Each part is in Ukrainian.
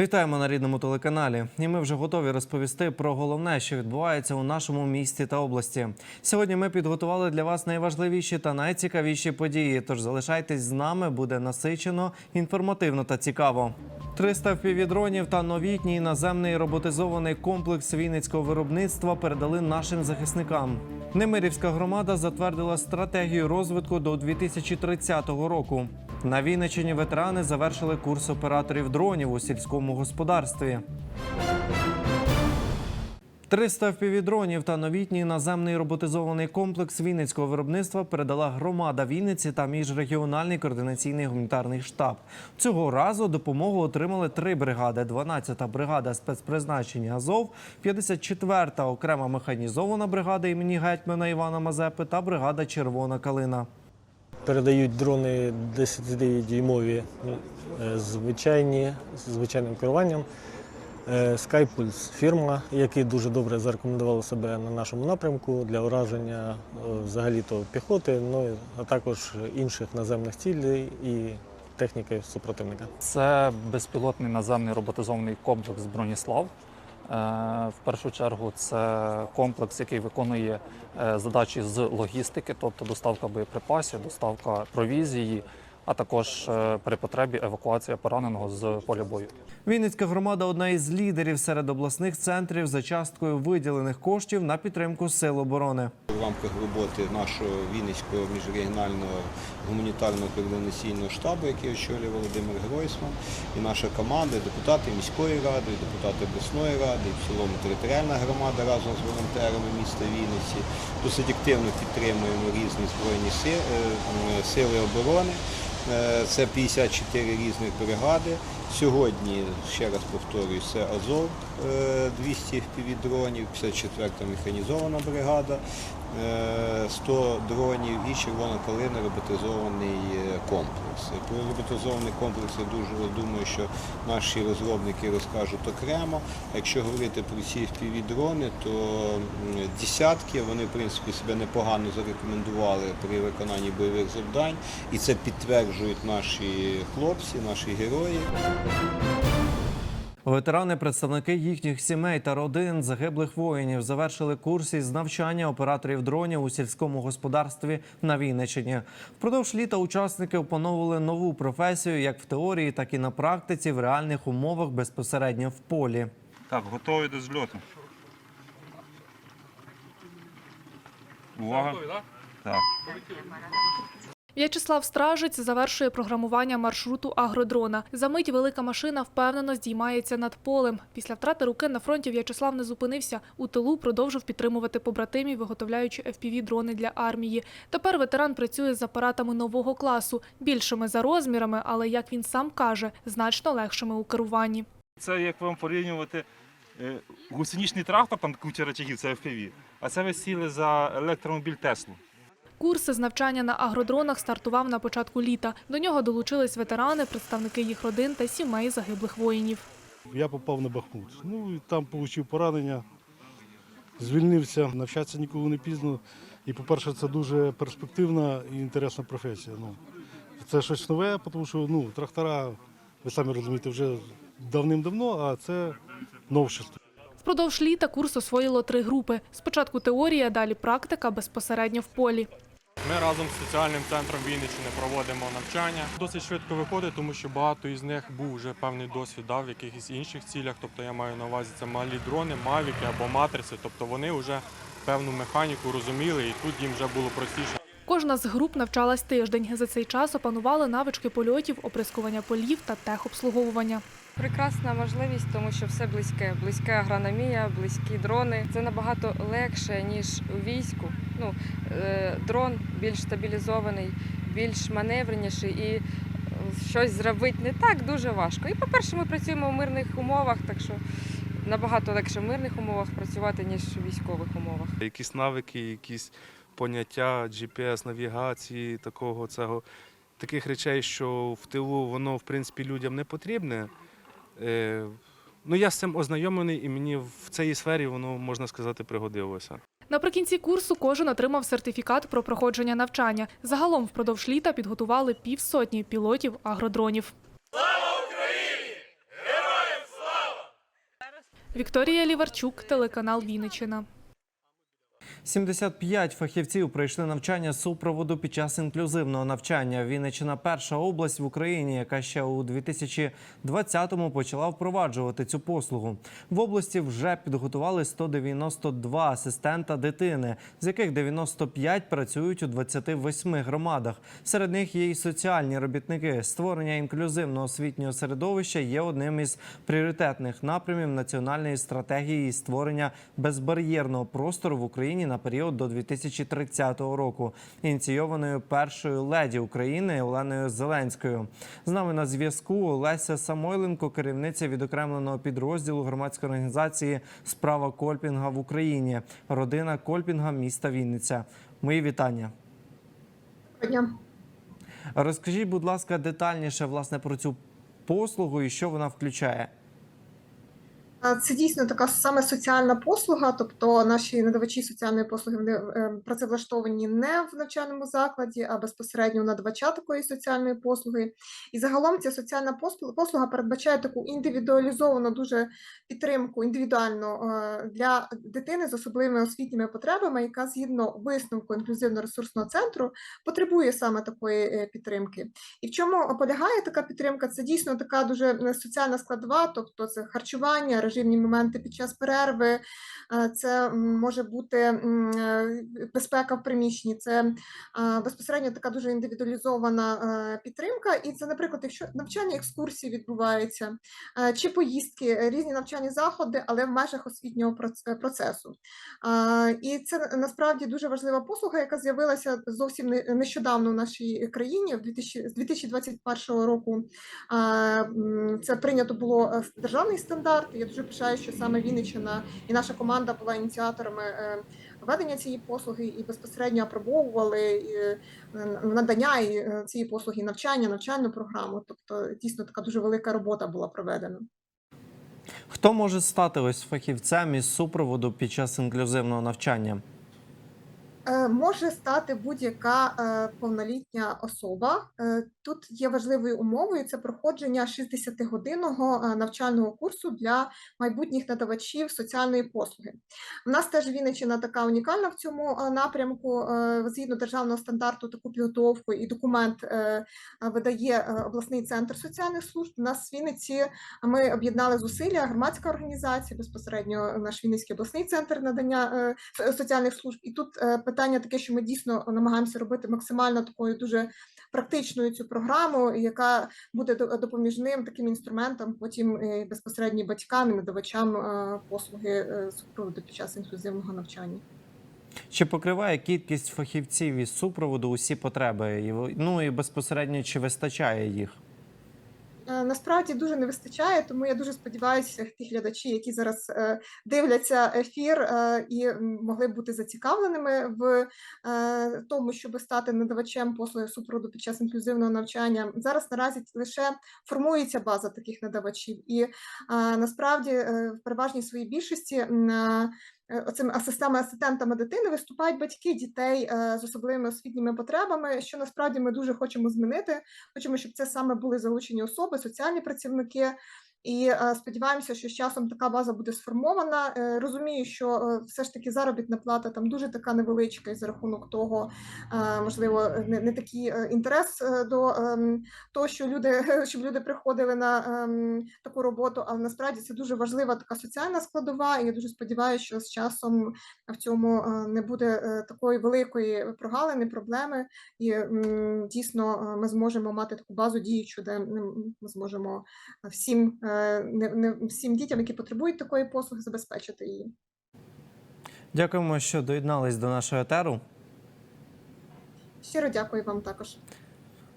Вітаємо на рідному телеканалі. І ми вже готові розповісти про головне, що відбувається у нашому місті та області. Сьогодні ми підготували для вас найважливіші та найцікавіші події. Тож залишайтесь з нами, буде насичено, інформативно та цікаво. 300 впівдронів та новітній наземний роботизований комплекс вінницького виробництва передали нашим захисникам. Немирівська громада затвердила стратегію розвитку до 2030 року. На Вінниччині ветерани завершили курс операторів дронів у сільському господарстві. 300 впівдронів та новітній наземний роботизований комплекс Вінницького виробництва передала громада Вінниці та міжрегіональний координаційний гуманітарний штаб. Цього разу допомогу отримали три бригади: 12-та бригада спецпризначення Азов, 54-та окрема механізована бригада імені гетьмана Івана Мазепи та бригада Червона калина. Передають дрони 10-дюймові е, звичайні, з звичайним керуванням. Е, Skypulse фірма, які дуже добре зарекомендували себе на нашому напрямку для ураження е, взагалі-то піхоти, ну, а також інших наземних цілей і техніки супротивника. Це безпілотний наземний роботизований комплекс Броніслав. Е, В першу чергу це комплекс, який виконує е, задачі з логістики, тобто доставка боєприпасів, доставка провізії, а також е, при потребі евакуація пораненого з поля бою. Вінницька громада одна із лідерів серед обласних центрів за часткою виділених коштів на підтримку сил оборони. В рамках роботи нашого Вінницького міжрегіонального гуманітарного координаційного штабу, який очолює Володимир Гройсман, і наша команда, і депутати міської ради, і депутати обласної ради, і в цілому територіальна громада разом з волонтерами міста Вінниці досить активно підтримуємо різні збройні е, сили оборони. Е, Це 54 різних бригади. Сьогодні, ще раз повторюю, це Азов е, 200 півдронів, 54-та механізована бригада, е, 100 дронів і червона калина роботизований е, комплекс. Про роботизований комплекс я дуже думаю, що наші розробники розкажуть окремо. Якщо говорити про ці FPV-дрони, то десятки вони в принципі себе непогано зарекомендували при виконанні бойових завдань, і це підтверджують наші хлопці, наші герої. Ветерани, представники їхніх сімей та родин загиблих воїнів завершили курс із навчання операторів дронів у сільському господарстві на Вінниччині. Впродовж літа учасники опановували нову професію як в теорії, так і на практиці в реальних умовах безпосередньо в полі. Так, готові до зльоту. Увага. Так. В'ячеслав Стражець завершує програмування маршруту агродрона. За мить велика машина впевнено здіймається над полем. Після втрати руки на фронті В'ячеслав не зупинився. У тилу продовжив підтримувати побратимів, виготовляючи FPV-дрони для армії. Тепер ветеран працює з апаратами нового класу, більшими за розмірами, але як він сам каже, значно легшими у керуванні. Це як вам порівнювати е, гусеничний трактор, там куча речагів, це FPV. А це ви сіли за електромобіль Теслу. Курс з навчання на агродронах стартував на початку літа. До нього долучились ветерани, представники їх родин та сімей загиблих воїнів. Я попав на Бахмут. Ну і там отримав поранення, звільнився, навчатися ніколи не пізно. І, по-перше, це дуже перспективна і інтересна професія. Ну, це щось нове, тому що ну, трактора, ви самі розумієте, вже давним-давно, а це новшество. Впродовж літа курс освоїло три групи. Спочатку теорія, далі практика безпосередньо в полі. Ми разом з соціальним центром Вінниччини проводимо навчання. Досить швидко виходить, тому що багато із них був вже певний досвід да, в якихось інших цілях. Тобто я маю на увазі це малі дрони, мавіки або матриці. Тобто вони вже певну механіку розуміли, і тут їм вже було простіше. Кожна з груп навчалась тиждень. За цей час опанували навички польотів, оприскування полів та техобслуговування. Прекрасна можливість, тому що все близьке. Близька агрономія, близькі дрони. Це набагато легше, ніж у війську. Ну, е, дрон більш стабілізований, більш маневреніший і е, щось зробити не так дуже важко. І, по-перше, ми працюємо в мирних умовах, так що набагато легше в мирних умовах працювати, ніж у військових умовах. якісь навики, якісь поняття GPS-навігації, такого цього, таких речей, що в тилу воно в принципі людям не потрібне. Е, ну, я з цим ознайомлений, і мені в цій сфері воно можна сказати пригодилося. Наприкінці курсу кожен отримав сертифікат про проходження навчання. Загалом впродовж літа підготували півсотні пілотів агродронів. Слава Україні! Героям слава! Вікторія Ліварчук, телеканал Вінниччина. 75 фахівців пройшли навчання супроводу під час інклюзивного навчання. Вінниччина – перша область в Україні, яка ще у 2020-му почала впроваджувати цю послугу. В області вже підготували 192 асистента дитини, з яких 95 працюють у 28 громадах. Серед них є і соціальні робітники. Створення інклюзивного освітнього середовища є одним із пріоритетних напрямів національної стратегії створення безбар'єрного простору в Україні на період до 2030 року, ініційованою першою леді України Оленою Зеленською. З нами на зв'язку Олеся Самойленко, керівниця відокремленого підрозділу громадської організації Справа Кольпінга в Україні, родина Кольпінга міста Вінниця. Мої вітання. Дня. Розкажіть, будь ласка, детальніше власне про цю послугу і що вона включає. Це дійсно така саме соціальна послуга, тобто наші надавачі соціальної послуги вони е, працевлаштовані не в навчальному закладі, а безпосередньо у надавача такої соціальної послуги. І загалом ця соціальна послуга, передбачає таку індивідуалізовану дуже підтримку індивідуальну е, для дитини з особливими освітніми потребами, яка згідно висновку інклюзивно-ресурсного центру потребує саме такої е, підтримки. І в чому полягає така підтримка? Це дійсно така дуже соціальна складова, тобто це харчування, режимні моменти під час перерви, е, це може бути е, безпека в приміщенні, це е, безпосередньо така дуже індивідуалізована підтримка. І це, наприклад, якщо навчання екскурсії відбувається, е, чи поїздки, різні навчальні заходи, але в межах освітнього процесу. І це насправді дуже важлива послуга, яка з'явилася зовсім не- нещодавно в нашій країні, в 2000, з 2021 року. Це прийнято було державний стандарт. Я дуже пишаю, що саме Вінниччина і наша команда була ініціаторами ведення введення цієї послуги і безпосередньо апробовували е, надання е, цієї послуги навчання, навчальну програму. Тобто дійсно така дуже велика робота була проведена. Хто може стати ось фахівцем із супроводу під час інклюзивного навчання? Е, Може стати будь-яка е, повнолітня особа. Е, Тут є важливою умовою це проходження 60-годинного е, навчального курсу для майбутніх надавачів соціальної послуги. У нас теж Вінниччина така унікальна в цьому напрямку. Згідно державного стандарту, таку підготовку і документ видає обласний центр соціальних служб. У нас в Вінниці ми об'єднали зусилля, громадська організація, безпосередньо наш Вінницький обласний центр надання соціальних служб. І тут питання таке, що ми дійсно намагаємося робити максимально такою дуже практичною цю програму, яка буде до- допоміжним таким інструментом потім е, безпосередньо батькам і надавачам е, послуги е, супроводу під час інклюзивного навчання. Чи покриває кількість фахівців із супроводу усі потреби? І Ну і безпосередньо чи вистачає їх? Е, Насправді дуже не вистачає, тому я дуже сподіваюся, ті глядачі, які зараз е, дивляться ефір е, і могли бути зацікавленими в тому, щоб стати надавачем послуги супроводу під час інклюзивного навчання. Зараз наразі лише формується база таких надавачів, і насправді в переважній своїй більшості е, оцими асистами асистентами дитини виступають батьки дітей е, з особливими освітніми потребами, що насправді ми дуже хочемо змінити. Хочемо, щоб це саме були залучені особи, соціальні працівники. І е, сподіваємося, що з часом така база буде сформована. Е, розумію, що е, все ж таки заробітна плата там дуже така невеличка, і за рахунок того, можливо, не, не такий інтерес до ем, того, що люди, щоб люди приходили на ем, таку роботу. Але насправді це дуже важлива така соціальна складова. І я дуже сподіваюся, що з часом в цьому не буде такої великої прогалини, проблеми, і дійсно ми зможемо мати таку базу діючу, де ми зможемо всім, не, не всім дітям, які потребують такої послуги, забезпечити її. Дякуємо, що доєднались до нашого етеру. Щиро дякую вам також.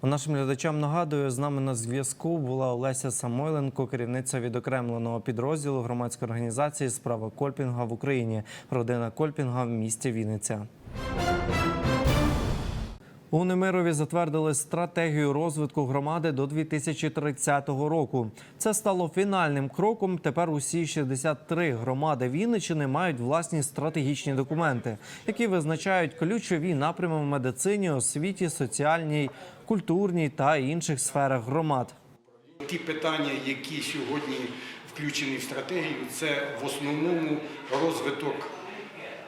У нашим глядачам нагадую, з нами на зв'язку була Олеся Самойленко, керівниця відокремленого підрозділу громадської організації Справа Кольпінга в Україні, родина Кольпінга в місті Вінниця. У Немирові затвердили стратегію розвитку громади до 2030 року. Це стало фінальним кроком. Тепер усі 63 громади Вінниччини мають власні стратегічні документи, які визначають ключові напрями в медицині, освіті, соціальній, культурній та інших сферах громад. Ті питання, які сьогодні включений в стратегію, це в основному розвиток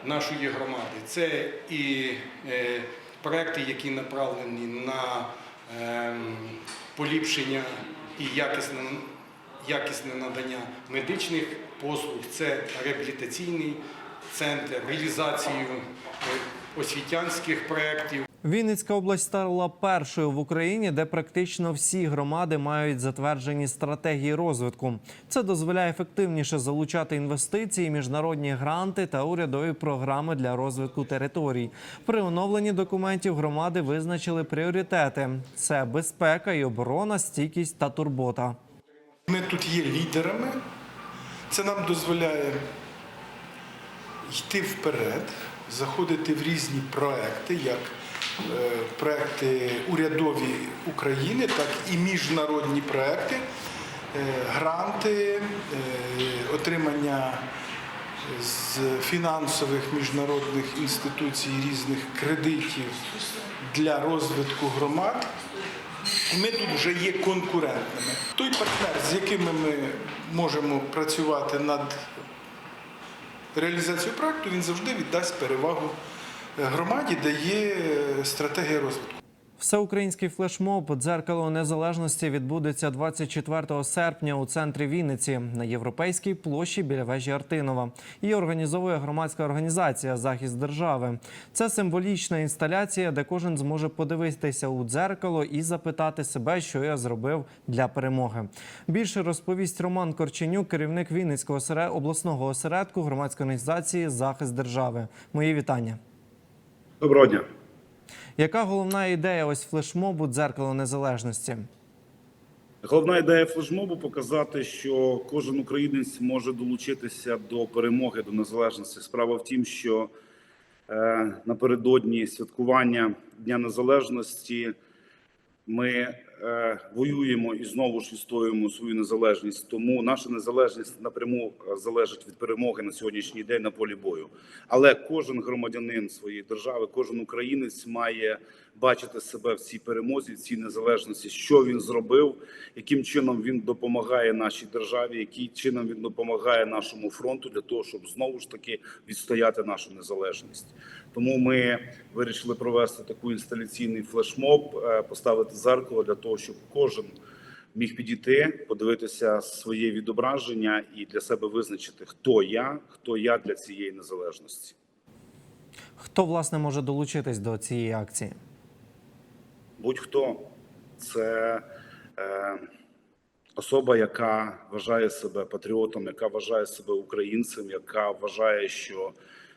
нашої громади. Це і е, проекти, які направлені на ем, поліпшення і якісне, якісне надання медичних послуг, це реабілітаційний центр, реалізацію е, освітянських проєктів. Вінницька область стала першою в Україні, де практично всі громади мають затверджені стратегії розвитку. Це дозволяє ефективніше залучати інвестиції, міжнародні гранти та урядові програми для розвитку територій. При оновленні документів громади визначили пріоритети: це безпека і оборона, стійкість та турбота. Ми тут є лідерами. Це нам дозволяє йти вперед, заходити в різні проекти, як проекти урядові України, так і міжнародні проекти, е, гранти, е, отримання з фінансових міжнародних інституцій різних кредитів для розвитку громад. Ми тут вже є конкурентними. Той партнер, з якими ми можемо працювати над реалізацією проекту, він завжди віддасть перевагу е, громаді, де є е, стратегія розвитку. Всеукраїнський флешмоб Дзеркало незалежності відбудеться 24 серпня у центрі Вінниці на європейській площі біля вежі Артинова. Її організовує громадська організація Захист держави. Це символічна інсталяція, де кожен зможе подивитися у дзеркало і запитати себе, що я зробив для перемоги. Більше розповість Роман Корченюк, керівник Вінницького обласного осередку громадської організації Захист держави. Мої вітання. Доброго дня. Яка головна ідея ось флешмобу дзеркало незалежності? Головна ідея флешмобу показати, що кожен українець може долучитися до перемоги до незалежності. Справа в тім, що е, напередодні святкування Дня Незалежності ми е, воюємо і знову ж відстоюємо свою незалежність. Тому наша незалежність напряму е, залежить від перемоги на сьогоднішній день на полі бою. Але кожен громадянин своєї держави, кожен українець має бачити себе в цій перемозі, в цій незалежності, що він зробив, яким чином він допомагає нашій державі, яким чином він допомагає нашому фронту для того, щоб знову ж таки відстояти нашу незалежність. Тому ми вирішили провести таку інсталяційний флешмоб, е, поставити зеркало для того, щоб кожен міг підійти, подивитися своє відображення і для себе визначити, хто я, хто я для цієї незалежності. Хто власне може долучитись до цієї акції? Будь-хто це е, особа, яка вважає себе патріотом, яка вважає себе українцем, яка вважає, що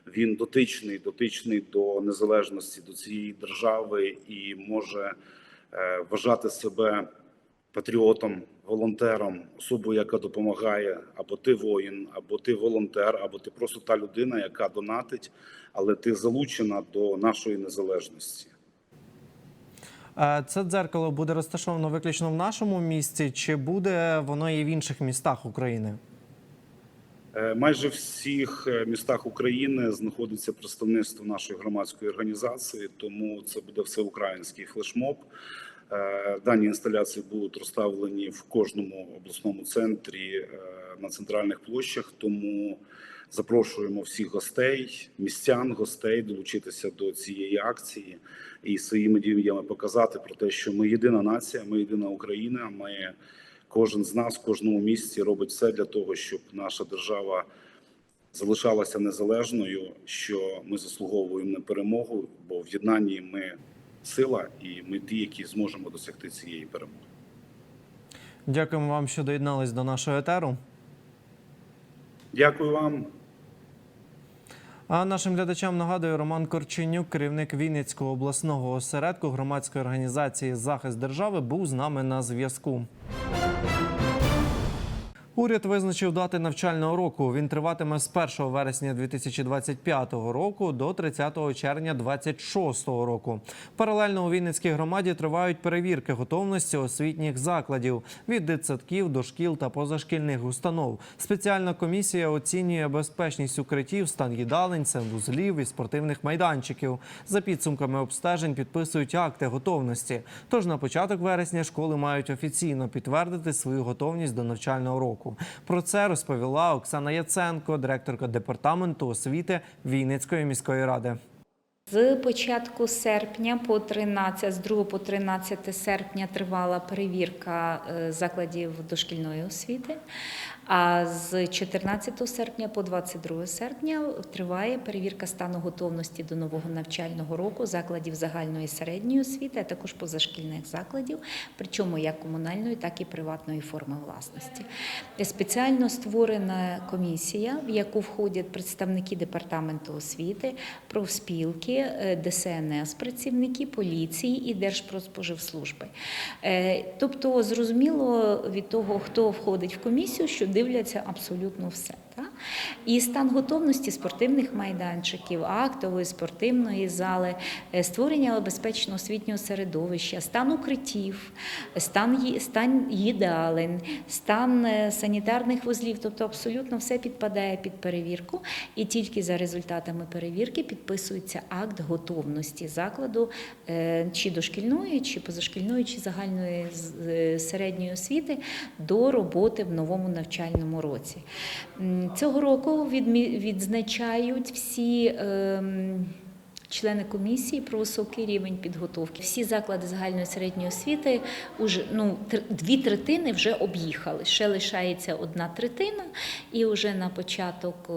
він дотичний, дотичний до незалежності до цієї держави і може вважати себе патріотом, волонтером, особою, яка допомагає, або ти воїн, або ти волонтер, або ти просто та людина, яка донатить, але ти залучена до нашої незалежності. Е, Це дзеркало буде розташовано виключно в нашому місті, чи буде воно і в інших містах України? Е, Майже всіх е, містах України знаходиться представництво нашої громадської організації, тому це буде всеукраїнський флешмоб. Е, Дані інсталяції будуть розставлені в кожному обласному центрі на центральних площах. Тому запрошуємо всіх гостей, містян, гостей долучитися до цієї акції і своїми діями показати про те, що ми єдина нація, ми єдина Україна. Ми кожен з нас в кожному місці робить все для того, щоб наша держава залишалася незалежною. Що ми заслуговуємо на перемогу, бо в єднанні ми сила, і ми ті, які зможемо досягти цієї перемоги. Дякуємо вам, що доєднались до нашого етеру. Дякую вам. А нашим глядачам нагадую Роман Корченюк, керівник Вінницького обласного осередку громадської організації Захист держави, був з нами на зв'язку. Thank you. Уряд визначив дати навчального року. Він триватиме з 1 вересня 2025 року до 30 червня 2026 року. Паралельно у Вінницькій громаді тривають перевірки готовності освітніх закладів від дитсадків до шкіл та позашкільних установ. Спеціальна комісія оцінює безпечність укриттів, стан їдалень, санвузлів і спортивних майданчиків. За підсумками обстежень підписують акти готовності. Тож на початок вересня школи мають офіційно підтвердити свою готовність до навчального року. Року. Про це розповіла Оксана Яценко, директорка департаменту освіти Вінницької міської ради. З початку серпня по 13, з 2 по 13 серпня тривала перевірка е, закладів дошкільної освіти. А з 14 серпня по 22 серпня триває перевірка стану готовності до нового навчального року закладів загальної і середньої освіти, а також позашкільних закладів, причому як комунальної, так і приватної форми власності. Спеціально створена комісія, в яку входять представники департаменту освіти, профспілки, е, ДСНС, працівники поліції і Держпродспоживслужби. Е, Тобто, зрозуміло від того, хто входить в комісію, що дивляться абсолютно все. І стан готовності спортивних майданчиків, актової спортивної зали, е, створення безпечного освітнього середовища, стан укриттів, стан, стан їдалень, стан е, санітарних вузлів, тобто абсолютно все підпадає під перевірку, і тільки за результатами перевірки підписується акт готовності закладу е, чи дошкільної, чи позашкільної, чи загальної середньої освіти до роботи в новому навчальному році. Цього року відзначають всі. ем, Члени комісії про високий рівень підготовки. Всі заклади загальної середньої освіти уже ну дві третини вже об'їхали. Ще лишається одна третина, і вже на початок е,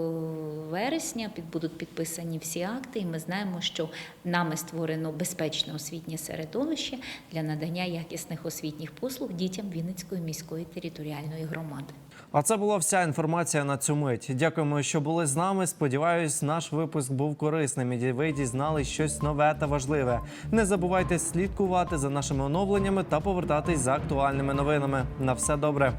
вересня будуть підписані всі акти. І ми знаємо, що нами створено безпечне освітнє середовище для надання якісних освітніх послуг дітям Вінницької міської територіальної громади. А це була вся інформація на цю мить. Дякуємо, що були з нами. Сподіваюсь, наш випуск був корисним і ви дізнали щось нове та важливе. Не забувайте слідкувати за нашими оновленнями та повертатись за актуальними новинами. На все добре.